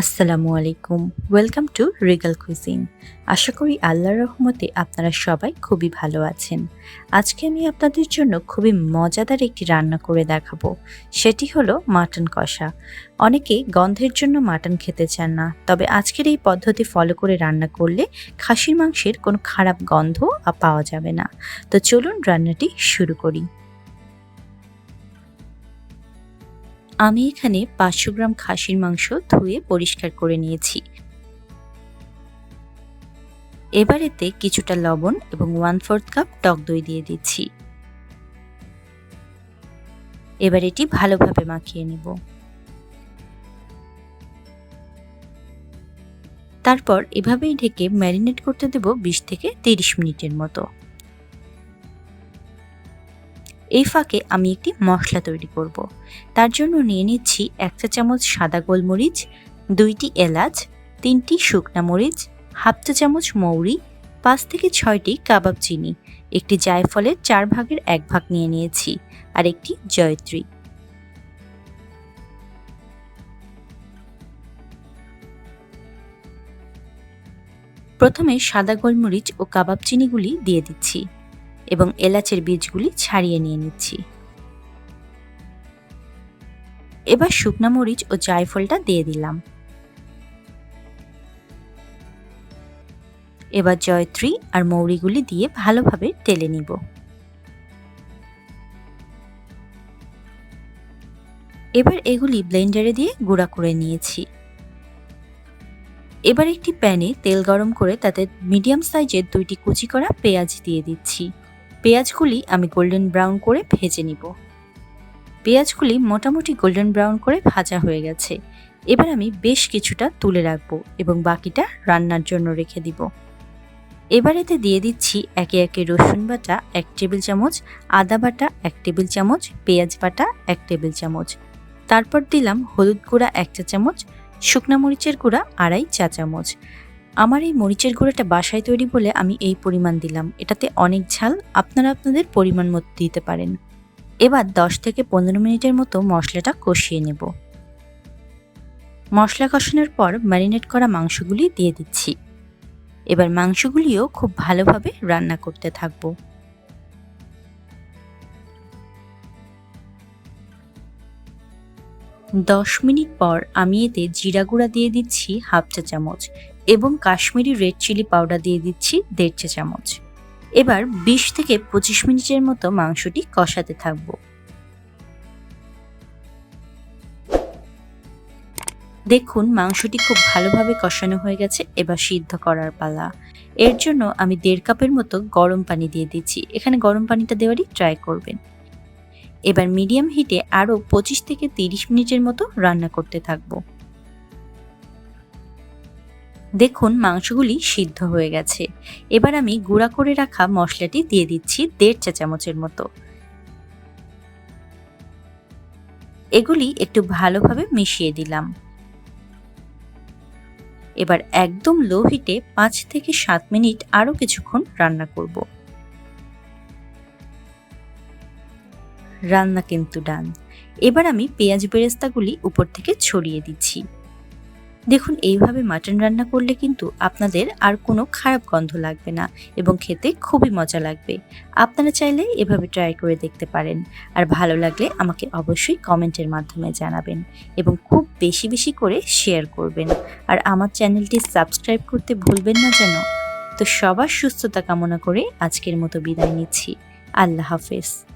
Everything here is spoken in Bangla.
আসসালামু আলাইকুম। ওয়েলকাম টু রিগাল কুইজিন আশা করি আল্লাহর রহমতে আপনারা সবাই খুবই ভালো আছেন। আজকে আমি আপনাদের জন্য খুবই মজাদার একটি রান্না করে দেখাবো। সেটি হলো মাটন কষা। অনেকে গন্ধের জন্য মাটন খেতে চান না, তবে আজকের এই পদ্ধতি ফলো করে রান্না করলে খাসির মাংসের কোনো খারাপ গন্ধ পাওয়া যাবে না। তো চলুন রান্নাটি শুরু করি। আমি এখানে পাঁচশো গ্রাম খাসির মাংস ধুয়ে পরিষ্কার করে নিয়েছি। এবার এতে কিছুটা লবণ এবং ওয়ান ফোর্থ কাপ টক দই দিয়ে দিচ্ছি। এবার এটি ভালোভাবে মাখিয়ে নিব। তারপর এভাবেই ঢেকে ম্যারিনেট করতে দেব বিশ থেকে তিরিশ মিনিটের মতো। এই ফাঁকে আমি একটি মশলা তৈরি করব। তার জন্য নিয়ে নিচ্ছি এক চা চামচ সাদা গোলমরিচ, দুইটি এলাচ, তিনটি শুকনা মরিচ, হাফ চা চামচ মৌরি, পাঁচ থেকে ছয়টি কাবাব চিনি, একটি জায়ফলের চার ভাগের এক ভাগ নিয়ে নিয়েছি, আর একটি জয়ত্রী প্রথমে সাদা গোলমরিচ ও কাবাব চিনিগুলি দিয়ে দিচ্ছি এবং এলাচের বীজগুলি ছাড়িয়ে নিয়ে নিচ্ছি। এবার শুকনা মরিচ ও জায়ফলটা দিয়ে দিলাম। এবার জয়ত্রী আর মৌরিগুলি দিয়ে ভালোভাবে টেলে নিব। এবার এগুলি ব্লেন্ডারে দিয়ে গুঁড়া করে নিয়েছি। এবার একটি প্যানে তেল গরম করে তাতে মিডিয়াম সাইজের দুইটি কুচি করা পেঁয়াজ দিয়ে দিচ্ছি। পেঁয়াজগুলি আমি গোল্ডেন ব্রাউন করে ভেজে নিব। পেঁয়াজগুলি মোটামুটি গোল্ডেন ব্রাউন করে ভাজা হয়ে গেছে। এবার আমি বেশ কিছুটা তুলে রাখব এবং বাকিটা রান্নার জন্য রেখে দিব। এবার এতে দিয়ে দিচ্ছি একে একে রসুন বাটা এক টেবিল চামচ, আদা বাটা এক টেবিল চামচ, পেঁয়াজ বাটা এক টেবিল চামচ। তারপর দিলাম হলুদ গুঁড়া এক চা চামচ, শুকনা মরিচের গুঁড়া আড়াই চা চামচ। আমার এই মরিচের গুঁড়োটা বাসায় তৈরি বলে আমি এই পরিমাণ দিলাম। এটাতে অনেক ঝাল, আপনারা আপনাদের পরিমাণ মতো দিতে পারেন। এবার দশ থেকে পনেরো মিনিটের মতো মশলাটা কষিয়ে নেব। মশলা কষানোর পর ম্যারিনেট করা মাংসগুলি দিয়ে দিচ্ছি। এবার মাংসগুলিও খুব ভালোভাবে রান্না করতে থাকব। দশ মিনিট পর আমি এতে জিরা গুঁড়া দিয়ে দিচ্ছি হাফ চা চামচ। এবং কাশ্মীরি রেড চিলি পাউডার দিয়ে দিচ্ছি দেড় চা চামচ। এবার বিশ থেকে পঁচিশ মিনিটের মতো মাংসটি কষাতে থাকব। দেখুন, মাংসটি খুব ভালোভাবে কষানো হয়ে গেছে, এবার সিদ্ধ করার পালা। এর জন্য আমি দেড় কাপের মতো গরম পানি দিয়ে দিচ্ছি। এখানে গরম পানিটা দেওয়ারই ট্রাই করবেন। এবার মিডিয়াম হিটে আরও পঁচিশ থেকে তিরিশ মিনিটের মতো রান্না করতে থাকব। দেখুন মাংসগুলি সিদ্ধ হয়ে গেছে। এবার আমি গুঁড়া করে রাখা মশলাটি দিয়ে দিচ্ছি দেড় চা চামচের মতো। এগুলি একটু ভালোভাবে মিশিয়ে দিলাম। এবার একদম লো হিটে পাঁচ থেকে সাত মিনিট আরও কিছুক্ষণ রান্না করব। রান্না কিন্তু ডান। এবার আমি পেঁয়াজ বেরেস্তাগুলি উপর থেকে ছড়িয়ে দিচ্ছি। দেখুন, এইভাবে মাটন রান্না করলে কিন্তু আপনাদের আর কোনো খারাপ গন্ধ লাগবে না এবং খেতে খুবই মজা লাগবে। আপনারা চাইলে এভাবে ট্রাই করে দেখতে পারেন। আর ভালো লাগলে আমাকে অবশ্যই কমেন্টের মাধ্যমে জানাবেন এবং খুব বেশি বেশি করে শেয়ার করবেন। আর আমার চ্যানেলটি সাবস্ক্রাইব করতে ভুলবেন না যেন। তো সবার সুস্থতা কামনা করে আজকের মতো বিদায় নিচ্ছি। আল্লাহ হাফেজ।